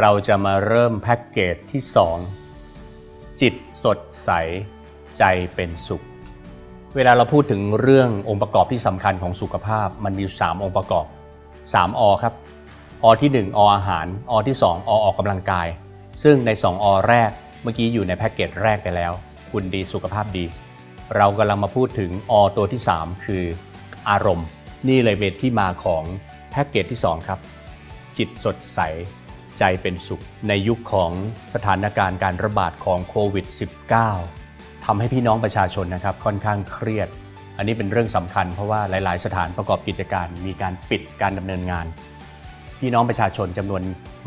เราจะมาเริ่มแพ็กเกจที่ 2 จิตสดใส ใจเป็นสุข เวลาเราพูดถึงเรื่ององค์ประกอบที่สำคัญของสุขภาพมันมี 3 องค์ประกอบ 3 อ ครับ อที่ 1 ออาหาร อที่ 2 อออกกำลังกาย ซึ่งใน 2 อ แรก เมื่อกี้อยู่ในแพ็กเกจแรกไปแล้ว คุณดีสุขภาพดี เรากำลังมาพูดถึงอตัวที่ 3 คือ อารมณ์ นี่เลยเป็นที่มาของแพ็กเกจที่ 2 ครับ จิตสดใส ใจเป็นสุข ในยุคของสถานการณ์การระบาดของโควิด -19 ทำให้พี่น้องประชาชนนะครับค่อนข้างเครียด อันนี้เป็นเรื่องสำคัญเพราะว่าหลาย ๆ สถานประกอบกิจการมีการปิดการดำเนินงาน พี่น้องประชาชนจำนวน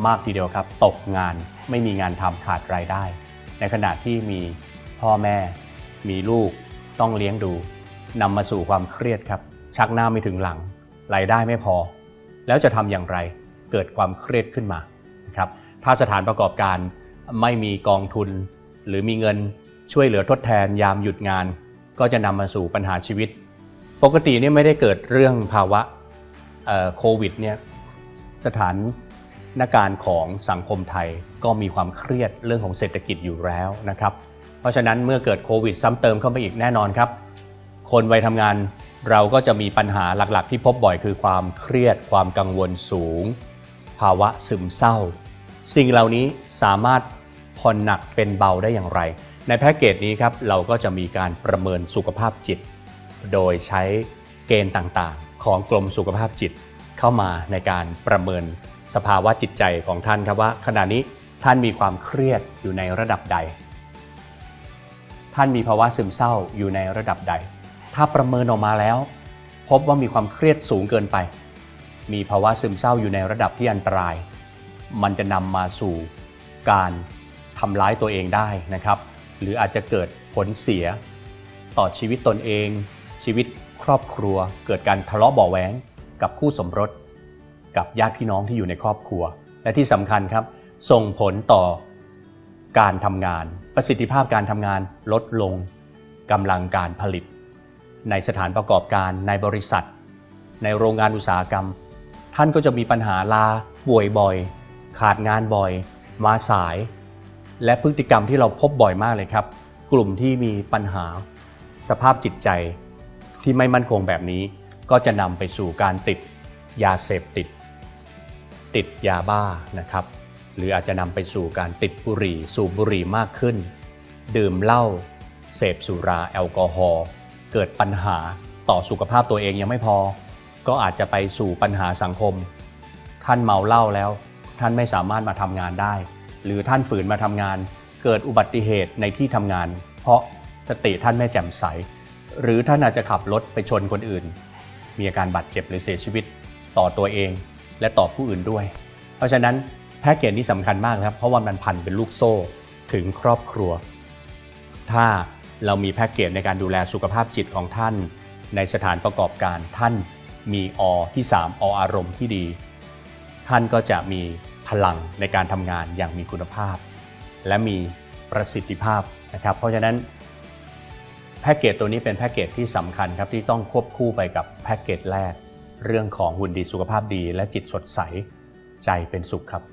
มากทีเดียวครับ ตกงานไม่มีงานทำขาดรายได้ ในขณะที่มีพ่อแม่ มีลูกต้องเลี้ยงดูนำมาสู่ความเครียดครับ ชักหน้าไม่ถึงหลังรายได้ไม่พอ แล้วจะทำอย่างไรเกิดความเครียดขึ้นมา ครับถ้าสถานประกอบการไม่มีกองทุน หรือมีเงินช่วยเหลือทดแทนยามหยุดงาน ก็จะนำมาสู่ปัญหาชีวิต ปกติเนี่ยไม่ได้เกิดเรื่องภาวะโควิดเนี่ยสถานนการณ์ของสังคมไทยก็มีความเครียดเรื่องของเศรษฐกิจอยู่แล้วนะครับ เพราะฉะนั้นเมื่อเกิดโควิดซ้ำเติมเข้าไปอีกแน่นอนครับ คนวัยทำงานเราก็จะมีปัญหาหลักๆ ที่พบบ่อยคือความเครียด ความกังวลสูง ภาวะซึมเศร้า สิ่งเหล่านี้สามารถผ่อนหนักเป็นเบาได้อย่างไร ในแพ็กเกจนี้ครับเราก็จะมีการประเมินสุขภาพจิต โดยใช้เกณฑ์ต่างๆ ของกรมสุขภาพจิตเข้ามาในการประเมินสภาวะจิตใจของท่านครับว่า ขณะนี้ท่านมีความเครียดอยู่ในระดับใด ท่านมีภาวะซึมเศร้าอยู่ในระดับใด ถ้าประเมินออกมาแล้ว พบว่ามีความเครียดสูงเกินไป มีภาวะซึมเศร้าอยู่ในระดับที่อันตราย มันจะนำมาสู่การทำร้ายตัวเองได้นะครับ หรืออาจจะเกิดผลเสียต่อชีวิตตนเอง ชีวิตครอบครัว เกิดการทะเลาะเบาะแหวงกับคู่สมรส กับญาติพี่น้องที่อยู่ในครอบครัว และที่สำคัญครับ ส่งผลต่อการทำงาน ประสิทธิภาพการทำงานลดลงกำลังการผลิต ในสถานประกอบการในบริษัท ในโรงงานอุตสาหกรรม ท่านก็จะมีปัญหาลาป่วยบ่อย ขาดงานบ่อย มาสาย และพฤติกรรมที่เราพบบ่อยมากเลยครับ กลุ่มที่มีปัญหา สภาพจิตใจที่ไม่มั่นคงแบบนี้ ก็จะนำไปสู่การติดยาเสพติด ติดยาบ้านะครับ หรืออาจจะนำไปสู่การติดบุหรี่สูบบุหรี่มากขึ้น ดื่มเหล้าเสพสุราแอลกอฮอล์เกิดปัญหาต่อสุขภาพตัวเองยังไม่พอ ก็อาจจะไปสู่ปัญหาสังคม ท่านเมาเหล้าแล้ว ท่านไม่สามารถมาทำงานได้ หรือท่านฝืนมาทำงาน เกิดอุบัติเหตุในที่ทำงาน เพราะสติท่านไม่แจ่มใส หรือท่านอาจจะขับรถไปชนคนอื่น มีอาการบาดเจ็บหรือเสียชีวิตต่อตัวเองและต่อผู้อื่นด้วย เพราะฉะนั้นแพ็กเกจนี้สำคัญมากนะครับ เพราะว่ามันพันเป็นลูกโซ่ถึงครอบครัว ถ้าเรามีแพ็กเกจในการดูแลสุขภาพจิตของท่าน ในสถานประกอบการท่านมีอที่ 3 ออารมณ์ที่ดี ท่านก็จะมีพลังในการทำงานอย่างมีคุณภาพ และมีประสิทธิภาพนะครับ เพราะฉะนั้นแพ็กเกจตัวนี้เป็นแพ็กเกจที่สำคัญครับที่ต้องควบคู่ไปกับแพ็กเกจแรก เรื่องของหุ่นดีสุขภาพดี และจิตสดใสใจเป็นสุขครับ